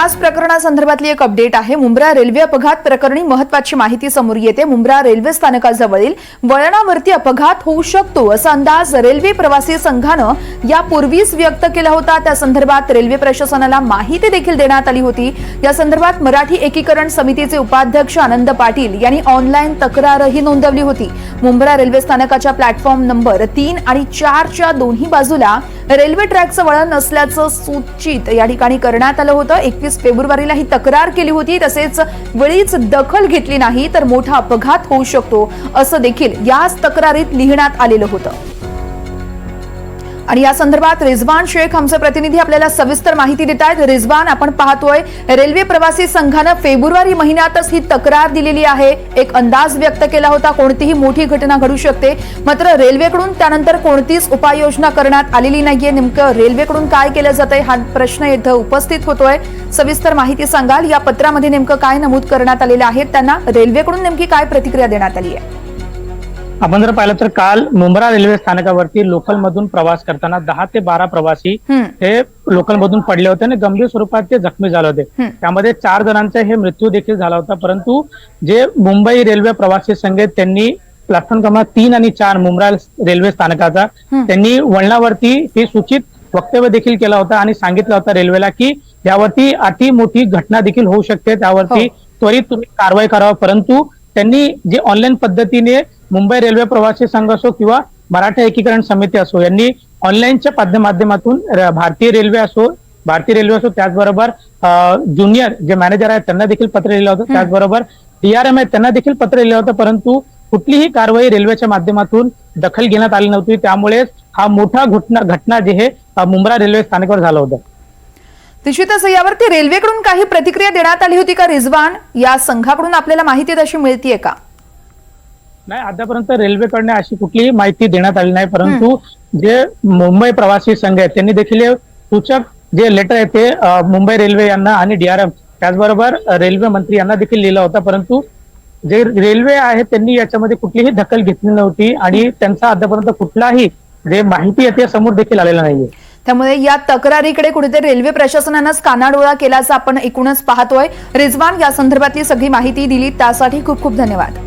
आज प्रकरणासंदर्भातली एक अपडेट आहे. मुंब्रा रेल्वे अपघात प्रकरणी महत्वाची माहिती समोर येते. मुंब्रा रेल्वे स्थानकाजवळील वळणावरती अपघात होऊ शकतो असा अंदाज रेल्वे प्रवासी संघानं यापूर्वीच व्यक्त केला होता. त्या संदर्भात रेल्वे प्रशासनाला माहिती देखील देण्यात आली होती. या संदर्भात मराठी एकीकरण समितीचे उपाध्यक्ष आनंद पाटील यांनी ऑनलाईन तक्रारही नोंदवली होती. मुंब्रा रेल्वे स्थानकाच्या प्लॅटफॉर्म नंबर तीन आणि चारच्या दोन्ही बाजूला रेल्वे ट्रॅकचं वळण नसल्याचं सूचित या ठिकाणी करण्यात आलं होतं. एकवीस फेब्रुवारीला ही तक्रार केली होती. तसेच वेळीच दखल घेतली नाही तर मोठा अपघात होऊ शकतो असं देखील याच तक्रारीत लिहिण्यात आलेलं होतं. आणि या संदर्भात रिझवान शेख आमचे प्रतिनिधी आपल्याला सविस्तर माहिती देत आहेत. रिझवान आपण पाहतोय रेल्वे प्रवासी संघानं फेब्रुवारी महिन्यातच ही तक्रार दिलेली आहे. एक अंदाज व्यक्त केला होता कोणतीही मोठी घटना घडू शकते. मात्र रेल्वेकडून त्यानंतर कोणतीच उपाययोजना करण्यात आलेली नाहीये. नेमकं रेल्वेकडून काय केलं जातंय हा प्रश्न इथं उपस्थित होतोय. सविस्तर माहिती सांगाल या पत्रामध्ये नेमकं काय नमूद करण्यात आलेलं आहे त्यांना रेल्वेकडून नेमकी काय प्रतिक्रिया देण्यात आली आहे? आपण जर पाहिलं तर काल मुंब्रा रेल्वे स्थानकावरती लोकल मधून प्रवास करताना दहा ते बारा प्रवासी. हे लोकल मधून पडले होते आणि गंभीर स्वरूपात ते जखमी झाले होते. त्यामध्ये चार जणांचा हे मृत्यू देखील झाला होता परंतु जे मुंबई रेल्वे प्रवासी संघ त्यांनी प्लॅटफॉर्म क्रमांक तीन आणि चार मुंब्रा रेल्वे स्थानकाचा. त्यांनी वळणावरती हे सूचित वक्तव्य देखील केला होता आणि सांगितलं होतं रेल्वेला की यावरती अति मोठी घटना देखील होऊ शकते त्यावरती त्वरित तुम्ही कारवाई करावा परंतु त्यांनी जे ऑनलाईन पद्धतीने मुंबई रेल्वे प्रवासी संघ असो किंवा मराठा एकीकरण समिती असो यांनी ऑनलाईनच्या माध्यमातून भारतीय रेल्वे असो भारतीय रेल्वे असो त्याचबरोबर ज्युनियर जे मॅनेजर आहेत त्यांना देखील पत्र लिहिलं होतं. त्याचबरोबर डीआरएम आहेत त्यांना देखील पत्र लिहिलं होतं परंतु कुठलीही कारवाई रेल्वेच्या माध्यमातून दखल घेण्यात आली नव्हती. त्यामुळेच हा मोठा घटना घटना जे हे मुंब्रा रेल्वे स्थानकावर झालं होतं. निश्चितच यावरती रेल्वेकडून काही प्रतिक्रिया देण्यात आली होती का रिझवान या संघाकडून आपल्याला माहिती तशी मिळतीये का? नाही आतापर्यंत रेल्वेकडनं अशी कुठलीही माहिती देण्यात आली नाही परंतु जे मुंबई प्रवासी संघ आहेत त्यांनी देखील सूचक जे लेटर आहे ते मुंबई रेल्वे यांना आणि डीआरएम त्याचबरोबर रेल्वे मंत्री यांना देखील लिहिलं होतं परंतु जे रेल्वे आहे त्यांनी याच्यामध्ये कुठलीही दखल घेतली नव्हती आणि त्यांचा आतापर्यंत कुठलाही जे माहिती आहे ते समोर देखील आलेलं नाहीये. त्यामुळे या तक्रारीकडे कुठेतरी रेल्वे प्रशासनानंच कानाडोळा केल्याचं आपण एकूणच पाहतोय. रिजवान या संदर्भातली सगळी माहिती दिली त्यासाठी खूप खूप धन्यवाद.